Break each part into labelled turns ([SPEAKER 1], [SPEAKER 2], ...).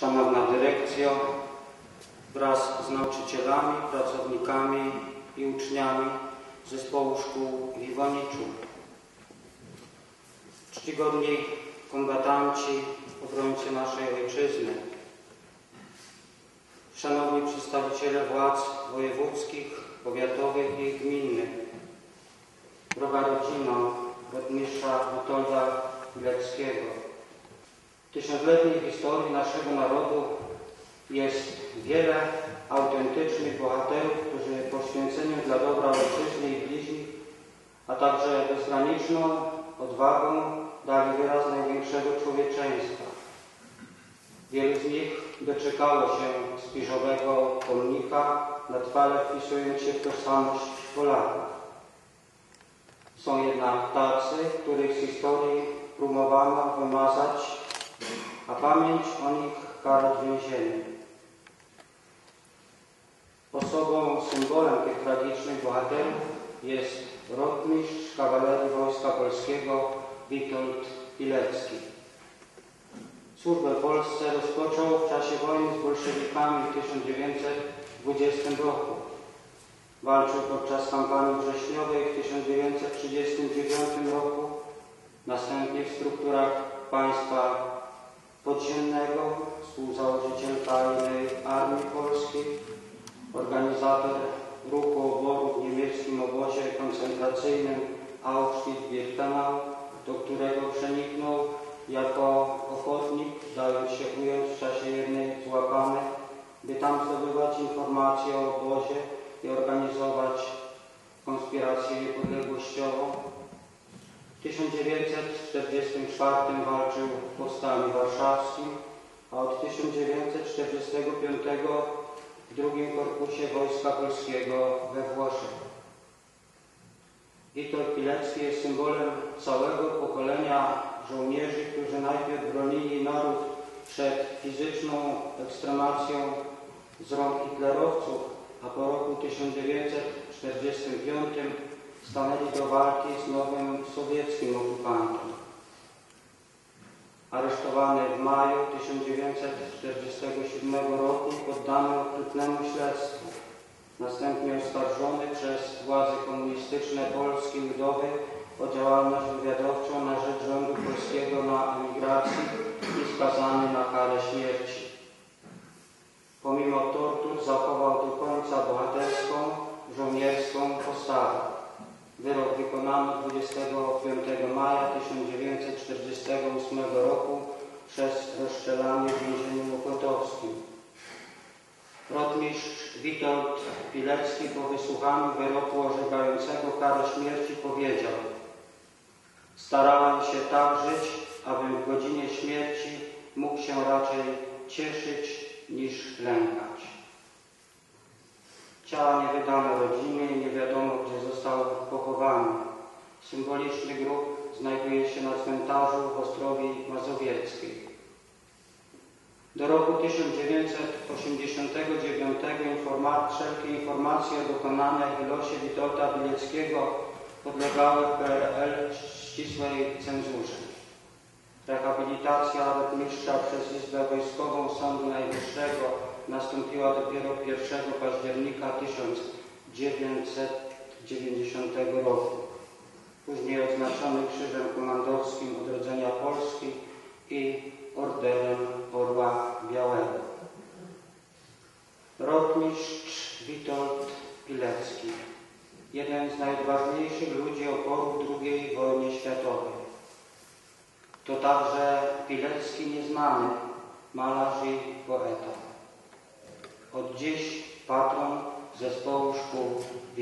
[SPEAKER 1] Szanowna Dyrekcjo, wraz z nauczycielami, pracownikami i uczniami Zespołu Szkół w Iwoniczu. Czcigodni kombatanci, obrońcy naszej Ojczyzny, Szanowni przedstawiciele władz wojewódzkich, powiatowych i gminnych, droga rodzino rotmistrza Witolda Pileckiego. Tysiącletniej historii naszego narodu jest wiele autentycznych bohaterów, którzy poświęceniem dla dobra ojczyzny i bliźnich, a także bezgraniczną odwagą dali wyraz największego człowieczeństwa. Wielu z nich doczekało się spiżowego pomnika, na trwale wpisując się w tożsamość Polaków. Są jednak tacy, których z historii próbowano wymazać, a pamięć o nich karać więzieniem. Osobą, symbolem tych tragicznych bohaterów jest rotmistrz kawalerii Wojska Polskiego Witold Pilecki. Służbę Polsce rozpoczął w czasie wojny z bolszewikami w 1920 roku. Walczył podczas kampanii wrześniowej w 1939 roku, następnie w strukturach państwa podziemnego, współzałożyciel tajnej Armii Polskiej, organizator ruchu oboru w niemieckim obozie koncentracyjnym Auschwitz-Birkenau, do którego przeniknął jako ochotnik, dając się ująć w czasie jednej z łapanek, by tam zdobywać informacje o obozie i organizować konspirację niepodległościową. W 1944 walczył w Powstaniu Warszawskim, a od 1945 w drugim korpusie Wojska Polskiego we Włoszech. Witold Pilecki jest symbolem całego pokolenia żołnierzy, którzy najpierw bronili naród przed fizyczną ekstremacją z rąk hitlerowców, a po roku 1945 stanęli do walki z nowym sowieckim okupantem. Aresztowany w maju 1947 roku poddany okrutnemu śledztwu. Następnie oskarżony przez władze komunistyczne Polski Ludowej o działalność wywiadowczą na rzecz rządu polskiego na emigracji i skazany na karę śmierci. Pilecki po wysłuchaniu wyroku orzekającego karę śmierci powiedział Starałem się tak żyć, abym w godzinie śmierci mógł się raczej cieszyć niż lękać. Ciała nie wydano rodzinie i nie wiadomo, gdzie został pochowany. Symboliczny grób znajduje się na cmentarzu w Ostrowi Mazowieckiej. Do roku 1989 informa wszelkie informacje o dokonaniach i losie Witolda Bileckiego podlegały PRL ścisłej cenzurze. Rehabilitacja rotmistrza przez Izbę Wojskową Sądu Najwyższego nastąpiła dopiero 1 października 1990 roku. Później odznaczony Krzyżem Komandorskim Odrodzenia Polski i Orderem Orła Białego. Rotmistrz Witold Pilecki, jeden z najodważniejszych ludzi oporu II wojnie światowej. To także Pilecki nieznany, malarz i poeta. Od dziś patron zespołu szkół w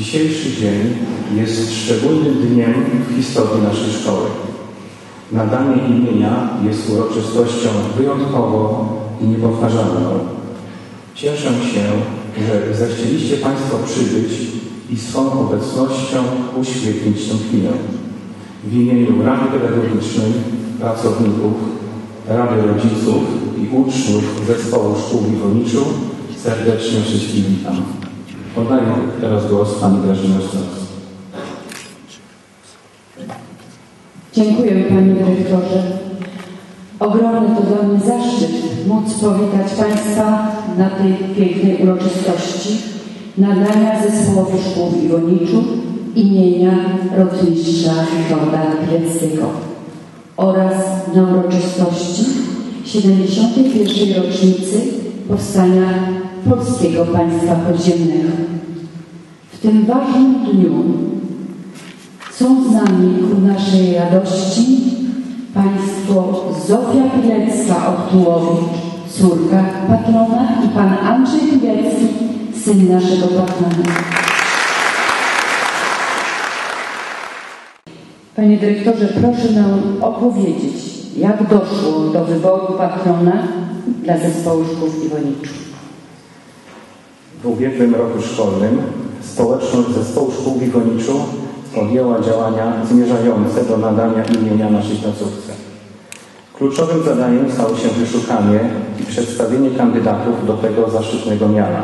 [SPEAKER 2] dzień jest szczególnym dniem w historii naszej szkoły. Nadanie imienia jest uroczystością wyjątkową i niepowtarzalną. Cieszę się, że zechcieliście Państwo przybyć i swą obecnością uświetnić tę chwilę. W imieniu Rady Pedagogicznej, pracowników, Rady Rodziców i uczniów Zespołu Szkół w Iwoniczu serdecznie wszystkich witam. Oddaję teraz głos Pani Grażynie Ostrowskiej.
[SPEAKER 3] Dziękuję Panie Dyrektorze. Ogromny to dla mnie zaszczyt móc powitać Państwa na tej pięknej uroczystości nadania zespołowi szkół w Iwoniczu imienia rotmistrza Witolda Pileckiego oraz na uroczystości 71. rocznicy powstania Polskiego Państwa Podziemnego. W tym ważnym dniu są z nami ku naszej radości Państwo Zofia Pilecka-Oktułowicz, córka patrona i Pan Andrzej Pilecki, syn naszego patrona. Panie Dyrektorze, proszę nam opowiedzieć, jak doszło do wyboru patrona dla zespołu szkół w Iwoniczu.
[SPEAKER 2] W ubiegłym roku szkolnym społeczność Zespołu Szkół w Iwoniczu podjęła działania zmierzające do nadania imienia naszej placówce. Kluczowym zadaniem stało się wyszukanie i przedstawienie kandydatów do tego zaszczytnego miana.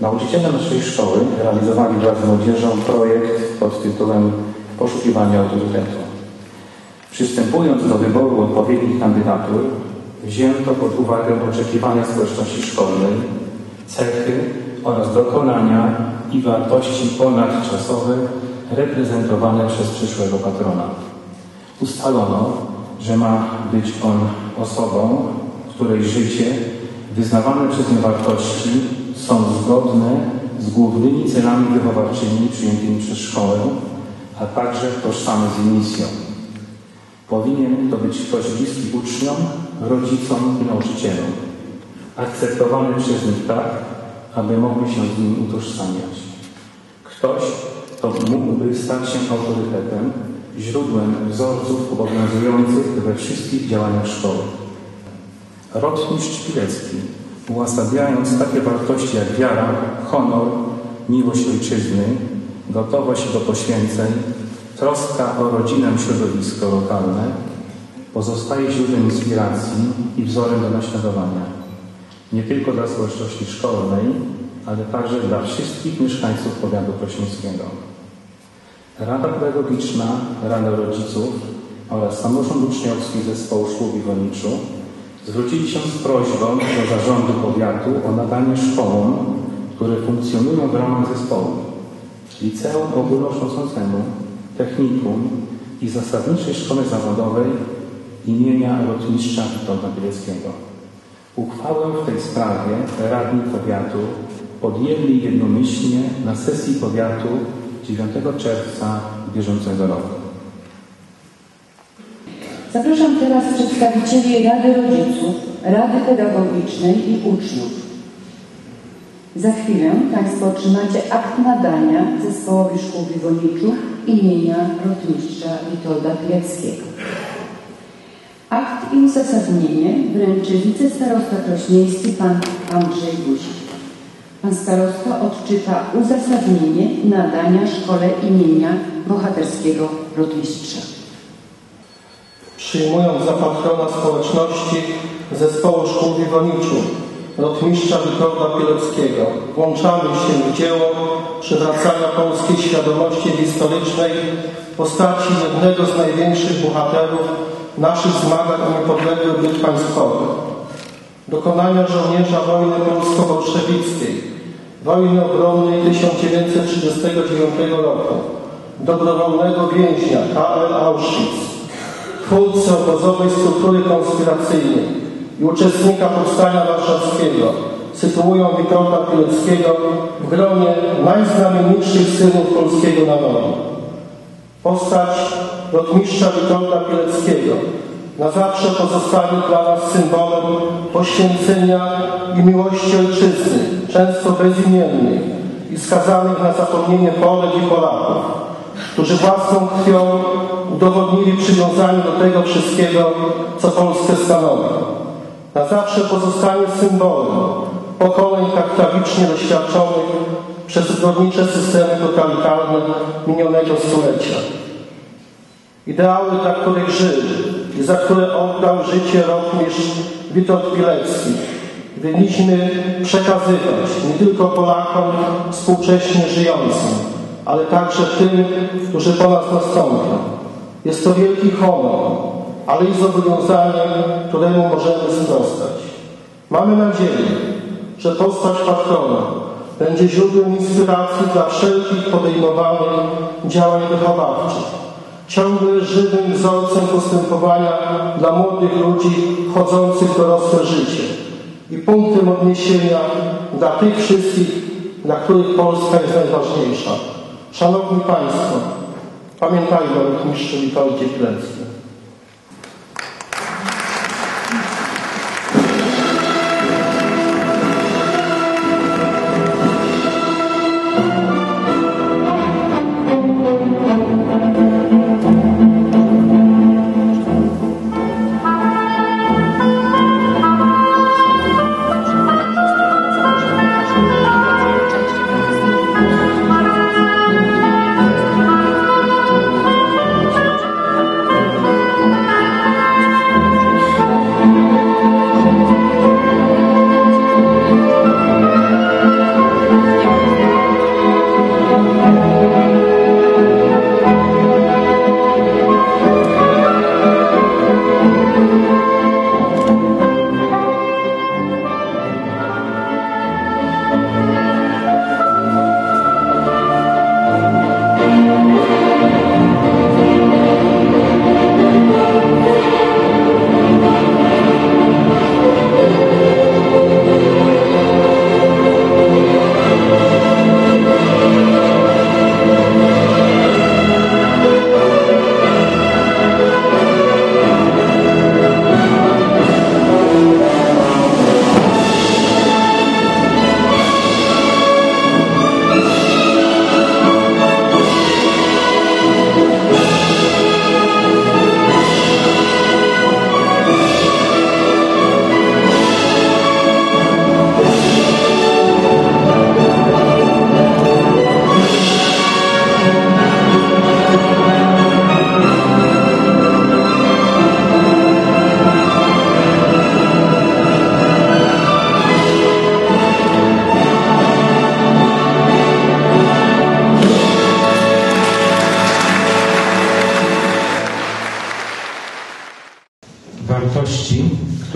[SPEAKER 2] Nauczyciele naszej szkoły realizowali wraz z młodzieżą projekt pod tytułem Poszukiwanie autorytetu. Przystępując do wyboru odpowiednich kandydatur, wzięto pod uwagę oczekiwania społeczności szkolnej, cechy oraz dokonania i wartości ponadczasowe reprezentowane przez przyszłego patrona. Ustalono, że ma być on osobą, której życie, wyznawane przez nie wartości są zgodne z głównymi celami wychowawczymi przyjętymi przez szkołę, a także tożsame z jej misją. Powinien to być ktoś bliski uczniom, rodzicom i nauczycielom, akceptowany przez nich tak, aby mogli się z nim utożsamiać. Ktoś, kto mógłby stać się autorytetem, źródłem wzorców obowiązujących we wszystkich działaniach szkoły. Rotmistrz Pilecki, uosabiając takie wartości jak wiara, honor, miłość ojczyzny, gotowość do poświęceń, troska o rodzinę środowisko lokalne, pozostaje źródłem inspiracji i wzorem do naśladowania. Nie tylko dla społeczności szkolnej, ale także dla wszystkich mieszkańców powiatu krośnieńskiego. Rada Pedagogiczna, Rada Rodziców oraz Samorząd Uczniowski Zespołu Szkół w zwrócili się z prośbą do Zarządu Powiatu o nadanie szkołom, które funkcjonują w ramach zespołu, Liceum Ogólnokształcącemu, Technikum i Zasadniczej Szkoły Zawodowej imienia Rotmistrza Witolda Bieleckiego. Uchwałę w tej sprawie radni powiatu podjęli jednomyślnie na sesji powiatu 9 czerwca bieżącego roku.
[SPEAKER 3] Zapraszam teraz przedstawicieli Rady Rodziców, Rady Pedagogicznej i uczniów. Za chwilę Państwo otrzymacie akt nadania zespołowi szkół w Iwoniczu imienia rotmistrza Witolda Pileckiego. Akt i uzasadnienie wręczy wicestarosta krośnieński pan Andrzej Guzik. Pan starosta odczyta uzasadnienie nadania szkole imienia bohaterskiego rotmistrza.
[SPEAKER 4] Przyjmując za patrona społeczności Zespołu Szkół w Iwoniczu, rotmistrza Witolda Pileckiego, włączamy się w dzieło przywracania polskiej świadomości historycznej w postaci jednego z największych bohaterów naszych zmagań o niepodległy byt państwowy. Dokonania żołnierza wojny polsko-bolszewickiej, wojny obronnej 1939 roku, dobrowolnego więźnia KL Auschwitz, twórcy obozowej struktury konspiracyjnej i uczestnika Powstania Warszawskiego sytuują Witolda Pileckiego w gronie najznamienitszych synów polskiego narodu. Postać rotmistrza Witolda Pileckiego na zawsze pozostanie dla nas symbolem poświęcenia i miłości ojczyzny, często bezimiennej i skazanych na zapomnienie Polek i Polaków, którzy własną krwią udowodnili przywiązanie do tego wszystkiego, co Polskę stanowi. Na zawsze pozostanie symbolem pokoleń tak tragicznie doświadczonych przez zbrodnicze systemy totalitarne minionego stulecia. Ideały, dla których żył i za które oddał życie rotmistrz Witold Pilecki, winniśmy przekazywać nie tylko Polakom współcześnie żyjącym, ale także tym, którzy po nas nastąpią. Jest to wielki honor, ale i zobowiązanie, któremu możemy sprostać. Mamy nadzieję, że postać patrona będzie źródłem inspiracji dla wszelkich podejmowanych działań wychowawczych, ciągle żywym wzorcem postępowania dla młodych ludzi wchodzących w dorosłe życie i punktem odniesienia dla tych wszystkich, dla których Polska jest najważniejsza. Szanowni Państwo, pamiętajmy o rotmistrzu Witoldzie Pileckim.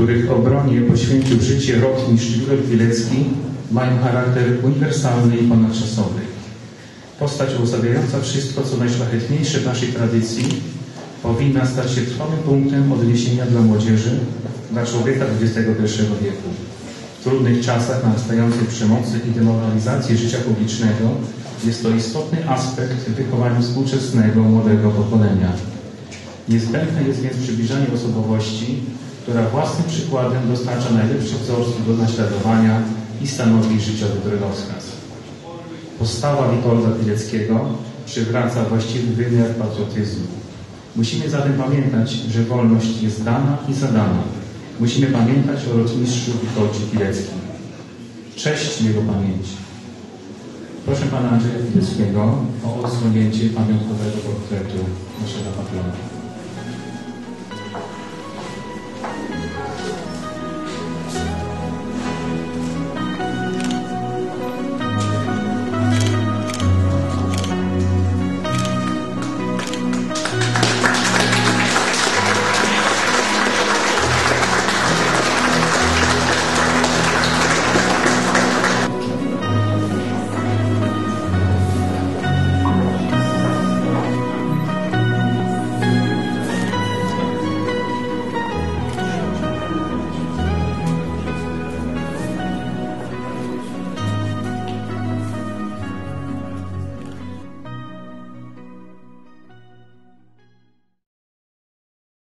[SPEAKER 2] Których obronie poświęcił życie rotmistrz Józef Wilecki, mają charakter uniwersalny i ponadczasowy. Postać uosabiająca wszystko, co najszlachetniejsze w naszej tradycji, powinna stać się trwałym punktem odniesienia dla młodzieży, dla człowieka XXI wieku. W trudnych czasach narastającej przemocy i demoralizacji życia publicznego jest to istotny aspekt w wychowaniu współczesnego młodego pokolenia. Niezbędne jest więc przybliżanie osobowości, która własnym przykładem dostarcza najlepszych wzorców do naśladowania i stanowi życiowy drogowskaz. Postawa Witolda Pileckiego przywraca właściwy wymiar patriotyzmu. Musimy zatem pamiętać, że wolność jest dana i zadana. Musimy pamiętać o rotmistrzu Witoldzie Pileckim. Cześć jego pamięci. Proszę pana Andrzeja Pileckiego o odsłonięcie pamiątkowego portretu naszego patrona.